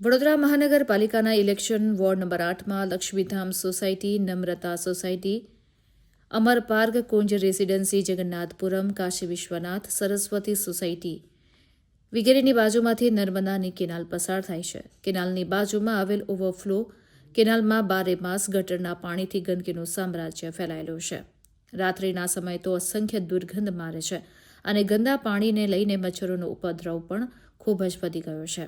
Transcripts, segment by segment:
વડોદરા મહાનગરપાલિકાના election ward number આઠમાં Laxmidham society, Namrata society, Amar park, Kunj residency, Jagannathpuram, Kashi Vishwanath, Saraswati society વગેરેની બાજુમાંથી નર્મદાની canal પસાર થાય છે. કેનાલની બાજુમાં આવેલ ઓવરફ્લો કેનાલમાં બારે માસ ગટરના પાણીથી ગંદકીનું સામ્રાજ્ય ફેલાયેલું છે. રાત્રિના સમયે તો અસંખ્ય દુર્ગંધ મારે છે અને ગંદા પાણીને લઈને મચ્છરોનો ઉપદ્રવ પણ ખૂબ જ વધી ગયો છે.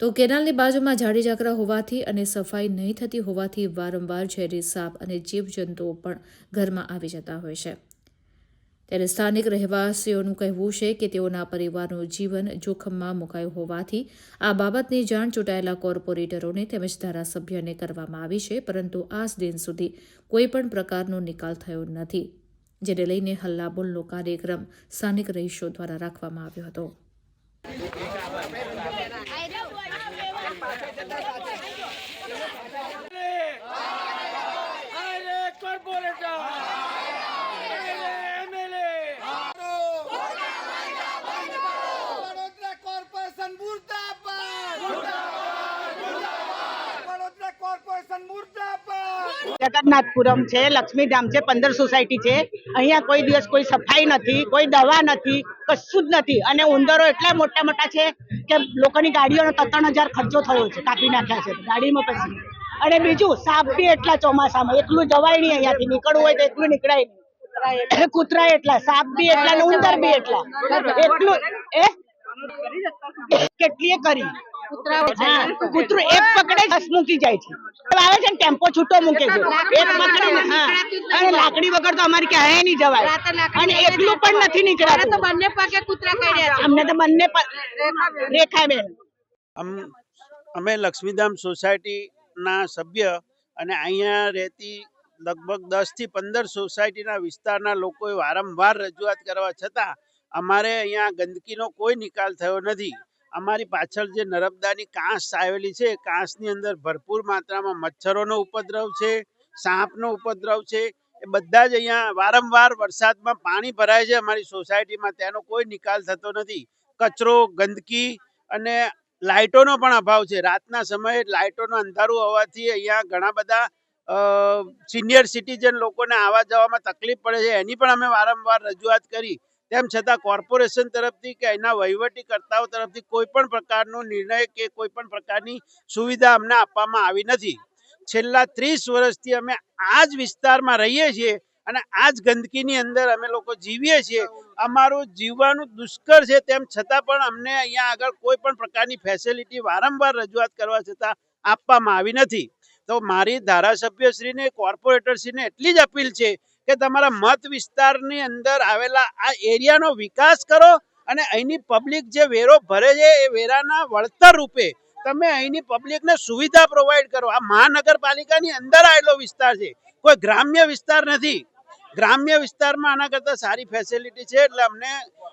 તો કેનાલની બાજુમાં ઝાડી ઝાકરા હોવાથી અને સફાઈ નહીં થતી હોવાથી વારંવાર ઝેરી સાપ અને જીવજંતુઓ પણ ઘરમાં આવી જતા હોય છે. ત્યારે સ્થાનિક રહેવાસીઓનું કહેવું છે કે તેઓના પરિવારનું જીવન જોખમમાં મુકાયું હોવાથી આ બાબતની જાણ ચૂંટાયેલા કોર્પોરેટરોને તેમજ ધારાસભ્યને કરવામાં આવી છે, પરંતુ આજ દિન સુધી કોઈ પણ પ્રકારનો નિકાલ થયો નથી, જેને લઈને હલ્લાબોલનો કાર્યક્રમ સ્થાનિક રહીશો દ્વારા રાખવામાં આવ્યો હતો અરે કોર્પોરેટર અરે એમએલએ વડોદરા કોર્પોરેશન મુર્દાબાદ વડોદરા કોર્પોરેશન મુર્દાબાદ જગન્નાથપુરમ છે, લક્ષ્મીધામ છે, પંદર સોસાયટી છે. અહીંયા કોઈ દિવસ કોઈ સફાઈ નથી, કોઈ દવા નથી, કશું જ નથી. અને ઉંદરો એટલા મોટા મોટા છે કે લોકોની ગાડીઓનો ત્રણ હજાર ખર્ચો થયો છે કાપી નાખ્યા છે ગાડીમાં પછી. અને બીજું સાપ બી એટલા ચોમાસામાં એટલું જવાય નહીં અહીંયાથી નીકળવું હોય તો એટલું નીકળાય નહીં. કૂતરા એટલા. સાપ બી એટલા ને ઉંદર બી એટલા. એટલું એ કેટલીએ કરી. કૂતરું એક પકડે દસ મૂકી જાય છે. આવે છે ને ટેમ્પો છૂટો મૂકે છે. એક પકડે ને અને લાકડી વગર તો અમારે ક્યાંય નહીં જવાય. અને એકલું પણ નથી નીકળાતું. બંને પગે કૂતરા કર્યા છે. અમને તો બંને પ- રેખાબેન. અમે લક્ષ્મીધામ સોસાયટીના સભ્ય અને અહીંયા રહેતી લગભગ દસથી પંદર સોસાયટીના વિસ્તારના લોકોએ વારંવાર રજૂઆત કરવા છતાં અમારે અહીંયા ગંદકીનો કોઈ નિકાલ થયો નથી. અમારી પાછળ જે નર્મદાની કાંસ આવેલી છે, કાંસની અંદર ભરપૂર માત્રામાં મચ્છરોનો ઉપદ્રવ છે, સાપનો ઉપદ્રવ છે, એ બધા જ અહીંયા વારંવાર વરસાદમાં પાણી ભરાય છે અમારી સોસાયટીમાં, તેનો કોઈ નિકાલ થતો નથી. કચરો, ગંદકી અને લાઇટોનો પણ અભાવ છે. રાતના સમયે લાઇટોનો અંધારું હોવાથી અહીંયા ઘણા બધા સિનિયર સિટીઝન લોકોને આવવા જવામાં તકલીફ પડે છે. એની પણ અમે વારંવાર રજૂઆત કરી. તેમ છતાં કોર્પોરેશન તરફથી કે એના વહીવટીકર્તાઓ તરફથી કોઈ પણ પ્રકારનો નિર્ણય કે કોઈ પણ પ્રકારની સુવિધા અમને આપવામાં આવી નથી. છેલ્લા ત્રીસ વર્ષથી અમે આ જ વિસ્તારમાં રહીએ છીએ અને આ જ ગંદકીની અંદર અમે લોકો જીવીએ છીએ. અમારું જીવવાનું દુષ્કર છે તેમ છતાં પણ અમને અહીંયા આગળ કોઈ પણ પ્રકારની ફેસિલિટી વારંવાર રજૂઆત કરવા છતાં આપવામાં આવી નથી. તો મારી ધારાસભ્યશ્રીને કોર્પોરેટરશ્રીને એટલી જ અપીલ છે કે તમારા મત વિસ્તારની અંદર આવેલા આ એરિયાનો વિકાસ કરો અને અહીંની પબ્લિક જે વેરો ભરે છે, એ વેરાના વળતર રૂપે તમે અહીંની પબ્લિકને સુવિધા પ્રોવાઈડ કરો. આ મહાનગરપાલિકાની અંદર આવેલો વિસ્તાર છે. કોઈ ગ્રામ્ય વિસ્તાર નથી. ગ્રામ્ય વિસ્તારમાં આના કરતાં સારી ફેસિલિટી છે એટલે અમને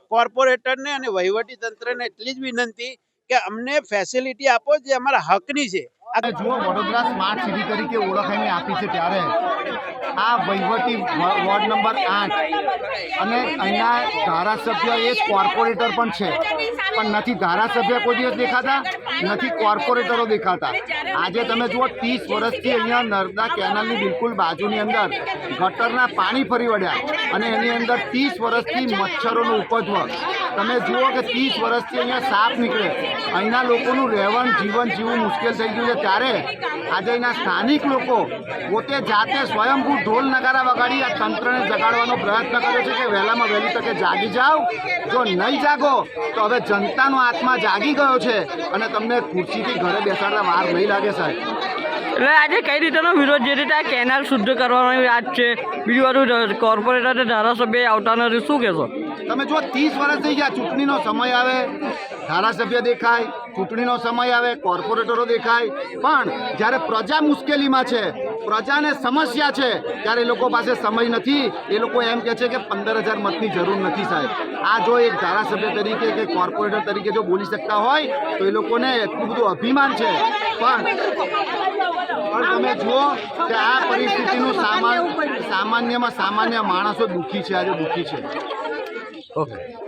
કોર્પોરેટરને અને વહીવટી તંત્રને એટલી જ વિનંતી કે અમને ફેસિલિટી આપો જે અમારા હકની છે. અને જો વડોદરા સ્માર્ટ સિટી તરીકે ઓળખ એને આપી છે ત્યારે. આ વહીવટી વોર્ડ નંબર આઠ. અને અહીંના ધારાસભ્ય એ કોર્પોરેટર પણ છે. પણ નથી, ધારાસભ્ય કોઈ દિવસ દેખાતા, નથી, કોર્પોરેટરો દેખાતા. આજે તમે જુઓ, ત્રીસ વર્ષથી અહીંયા નર્મદા કેનાલની બિલકુલ બાજુની અંદર ગટરના પાણી ફરી વળ્યા. અને એની અંદર ત્રીસ વર્ષથી મચ્છરોનું ઉપદ્રવ. તમે જુઓ કે ત્રીસ વર્ષથી અહીંયા સાપ નીકળે. અહીંના લોકોનું રહેવાનું જીવન જીવવું મુશ્કેલ થઈ ગયું છે. ત્યારે આજે અહીંના સ્થાનિક લોકો પોતે જાતે સ્વયંભૂ ઢોલ નગારા વગાડી આ તંત્રને જગાડવાનો પ્રયત્ન કર્યો છે કે વહેલામાં વહેલી તકે જાગી જાઓ. જો નહીં જાગો તો હવે જનતાનો આત્મા જાગી ગયો છે અને તમને ખુરશીથી ઘરે બેસાડતા વાર નહીં લાગે સાહેબ. એટલે આજે કઈ રીતેનો વિરોધ? જે રીતે આ કેનાલ શુદ્ધ કરવાની યાદ છે બીજું બધું કોર્પોરેટર ધારાસભ્ય આવતા નથી શું કહેશો? તમે જો ત્રીસ વર્ષ થઈ ગયા, ચૂંટણીનો સમય આવે, ધારાસભ્ય દેખાય, ચૂંટણીનો સમય આવે, કોર્પોરેટરો દેખાય. પણ જ્યારે પ્રજા મુશ્કેલીમાં છે, પ્રજાને સમસ્યા છે, ત્યારે લોકો પાસે સમય નથી. એ લોકો એમ કહે છે કે પંદર હજાર મતની જરૂર નથી સાહેબ. આ જો એક ધારાસભ્ય તરીકે કે કોર્પોરેટર તરીકે જો બોલી શકતા હોય, તો એ લોકોને એટલું બધું અભિમાન છે. પણ તમે જુઓ કે આ પરિસ્થિતિનું સામાન સામાન્યમાં સામાન્ય માણસો દુઃખી છે, આજે દુઃખી છે. Okay.